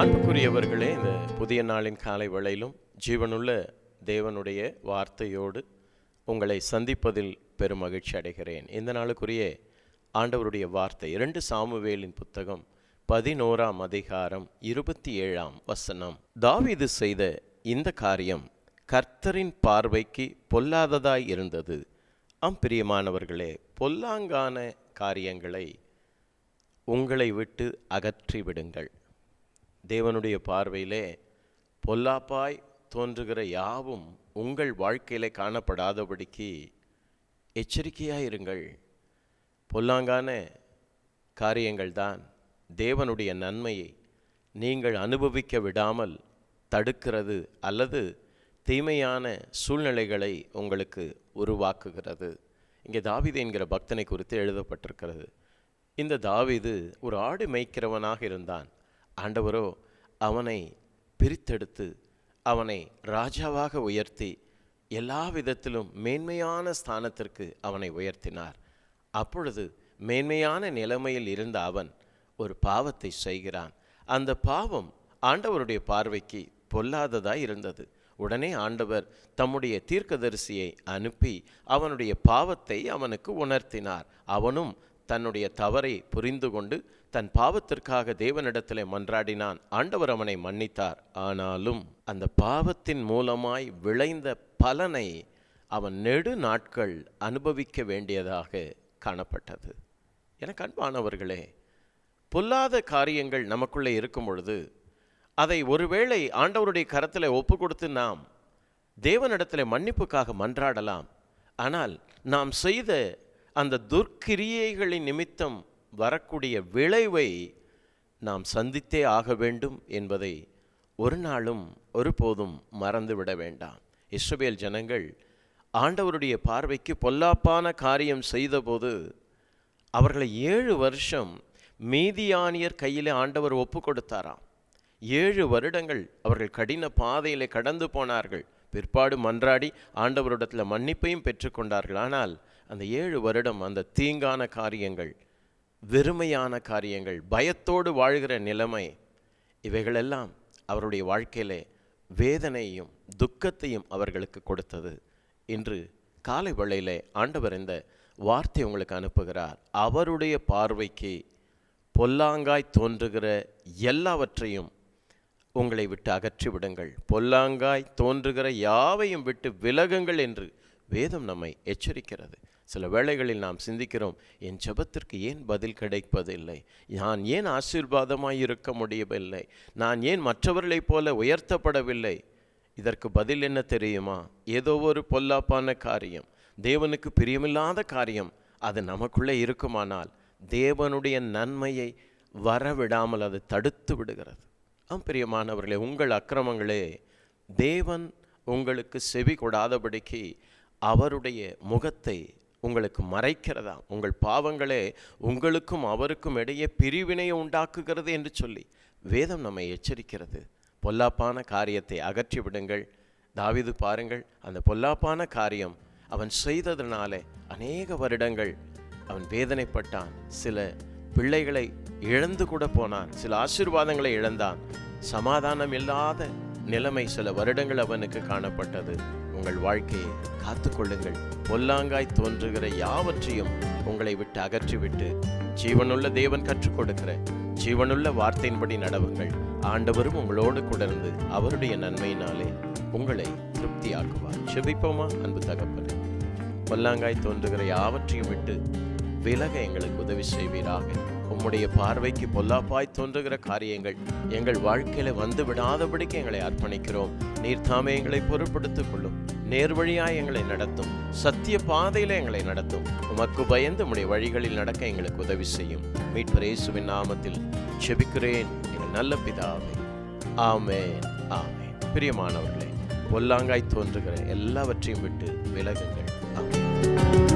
அன்புக்குரியவர்களே இந்த புதிய நாளின் காலை வேளையிலும் ஜீவனுள்ள தேவனுடைய வார்த்தையோடு உங்களை சந்திப்பதில் பெரும் மகிழ்ச்சி அடைகிறேன். இந்த நாளுக்குரிய ஆண்டவருடைய வார்த்தை இரண்டு சாமுவேலின் புத்தகம் பதினோராம் அதிகாரம் இருபத்தி ஏழாம் வசனம். தாவிது செய்த இந்த காரியம் கர்த்தரின் பார்வைக்கு பொல்லாததாய் இருந்தது. ஆம் பிரியமானவர்களே பொல்லாங்கான காரியங்களை உங்களை விட்டு அகற்றி விடுங்கள். தேவனுடைய பார்வையிலே பொல்லாப்பாய் தோன்றுகிற யாவும் உங்கள் வாழ்க்கையிலே காணப்படாதபடிக்கு எச்சரிக்கையாயிருங்கள். பொல்லாங்கான காரியங்கள்தான் தேவனுடைய நன்மையை நீங்கள் அனுபவிக்க விடாமல் தடுக்கிறது அல்லது தீமையான சூழ்நிலைகளை உங்களுக்கு உருவாக்குகிறது. இங்கே தாவிது என்கிற பக்தனை குறித்து எழுதப்பட்டிருக்கிறது. இந்த தாவிது ஒரு ஆடு மேய்க்கிறவனாக இருந்தான். ஆண்டவரோ அவனை பிரித்தெடுத்து அவனை ராஜாவாக உயர்த்தி எல்லா விதத்திலும் மேன்மையான ஸ்தானத்திற்கு அவனை உயர்த்தினார். அப்பொழுது மேன்மையான நிலைமையில் இருந்த அவன் ஒரு பாவத்தை செய்கிறான். அந்த பாவம் ஆண்டவருடைய பார்வைக்கு பொல்லாததாய் இருந்தது. உடனே ஆண்டவர் தம்முடைய தீர்க்கதரிசியை அனுப்பி அவனுடைய பாவத்தை அவனுக்கு உணர்த்தினார். அவனும் தன்னுடைய தவறை புரிந்து கொண்டு தன் பாவத்திற்காக தேவனிடத்திலே மன்றாடினான். ஆண்டவர் அவனை மன்னித்தார். ஆனாலும் அந்த பாவத்தின் மூலமாய் விளைந்த பலனை அவன் நெடு நாட்கள் அனுபவிக்க வேண்டியதாக காணப்பட்டது. எனக்கு அன்பானவர்களே பொல்லாத காரியங்கள் நமக்குள்ளே இருக்கும் பொழுது அதை ஒருவேளை ஆண்டவருடைய கரத்தில் ஒப்பு கொடுத்து நாம் தேவனிடத்தில் மன்னிப்புக்காக மன்றாடலாம். ஆனால் நாம் செய்த அந்த துர்க்கிரியைகளின் நிமித்தம் வரக்கூடிய விளைவை நாம் சந்தித்தே ஆக வேண்டும் என்பதை ஒரு நாளும் ஒருபோதும் மறந்துவிட வேண்டாம். இஸ்ரவேல் ஜனங்கள் ஆண்டவருடைய பார்வைக்கு பொல்லாப்பான காரியம் செய்தபோது அவர்களை ஏழு வருஷம் மீதியானியர் கையிலே ஆண்டவர் ஒப்பு கொடுத்தாராம். ஏழு வருடங்கள் அவர்கள் கடின பாதையிலே கடந்து போனார்கள். பிற்பாடு மன்றாடி ஆண்டவரிடத்தில் மன்னிப்பையும் பெற்றுக்கொண்டார்கள் ஆனால் அந்த ஏழு வருடம் அந்த தீங்கான காரியங்கள் வெறுமையான காரியங்கள் பயத்தோடு வாழ்கிற நிலைமை இவைகளெல்லாம் அவருடைய வாழ்க்கையிலே வேதனையும் துக்கத்தையும் அவர்களுக்கு கொடுத்தது. இன்று காலை வேளையிலே ஆண்டவர் இந்த வார்த்தை உங்களுக்கு அனுப்புகிறார். அவருடைய பார்வைக்கு பொல்லாங்காய் தோன்றுகிற எல்லாவற்றையும் உங்களை விட்டு அகற்றி விடுங்கள் பொல்லாங்காய் தோன்றுகிற யாவையும் விட்டு விலகுங்கள் என்று வேதம் நம்மை எச்சரிக்கிறது. சில வேளைகளில் நாம் சிந்திக்கிறோம் என் ஜெபத்திற்கு ஏன் பதில் கிடைப்பதில்லை? நான் ஏன் ஆசீர்வாதமாய் இருக்க முடியவில்லை? நான் ஏன் மற்றவர்களைப் போல உயர்த்தப்படவில்லை? இதற்கு பதில் என்ன தெரியுமா? ஏதோ ஒரு பொல்லாப்பான காரியம். தேவனுக்கு பிரியமில்லாத காரியம் அது நமக்குள்ளே இருக்குமானால் தேவனுடைய நன்மையை வரவிடாமல் அது தடுத்து விடுகிறது. ஆம் பிரியமானவர்களே உங்கள் அக்கிரமங்களே தேவன் உங்களுக்கு செவி கொடாதபடிக்கு அவருடைய முகத்தை உங்களுக்கு மறைக்கிறதா? உங்கள் பாவங்களே உங்களுக்கும் அவருக்கும் இடையே பிரிவினையை உண்டாக்குகிறது என்று சொல்லி வேதம் நம்மை எச்சரிக்கிறது. பொல்லாப்பான காரியத்தை அகற்றி விடுங்கள். தாவிது பாருங்கள் அந்த பொல்லாப்பான காரியம் அவன் செய்ததனாலே அநேக வருடங்கள் அவன் வேதனைப்பட்டான். சில பிள்ளைகளை இழந்து கூட போனான். சில ஆசீர்வாதங்களை இழந்தான். சமாதானம் இல்லாத நிலைமை சில வருடங்கள் அவனுக்கு காணப்பட்டது. உங்கள் வாழ்க்கையை காத்துக்கொள்ளுங்கள். பொல்லாங்காய் தோன்றுகிற யாவற்றையும் உங்களை விட்டு அகற்றிவிட்டு ஜீவனுள்ள தேவன் கற்றுக் கொடுக்கிற ஜீவனுள்ள வார்த்தையின்படி நடவுங்கள். ஆண்டவரும் உங்களோடு குடர்ந்து அவருடைய நன்மையினாலே உங்களை திருப்தியாக்குவார். செபிப்போமா அன்பு தகப்பனே? பொல்லாங்காய் தோன்றுகிற யாவற்றையும் விட்டு விலக எங்களுக்கு உதவி செய்வீராக. உம்முடைய பார்வைக்கு பொல்லாப்பாய் தோன்றுகிற காரியங்கள் எங்கள் வாழ்க்கையில வந்து விடாதபடிக்கு எங்களை அர்ப்பணிக்கிறோம். நீர் தாமே எங்களை பொருட்படுத்திக் கொள்ளும். நேர்வழியாய் எங்களை நடத்தும். சத்திய பாதையில எங்களை நடத்தும். உமக்கு பயந்து உம்முடைய வழிகளில் நடக்க எங்களுக்கு உதவி செய்யும். மீட்பரேசுவின் நாமத்தில் செபிக்கிறேன். எங்கள் நல்ல பிதாவே. ஆமேன். ஆமே பிரியமானவர்களே பொல்லாங்காய் தோன்றுகிற எல்லாவற்றையும் விட்டு விலகுங்கள். ஆமென்.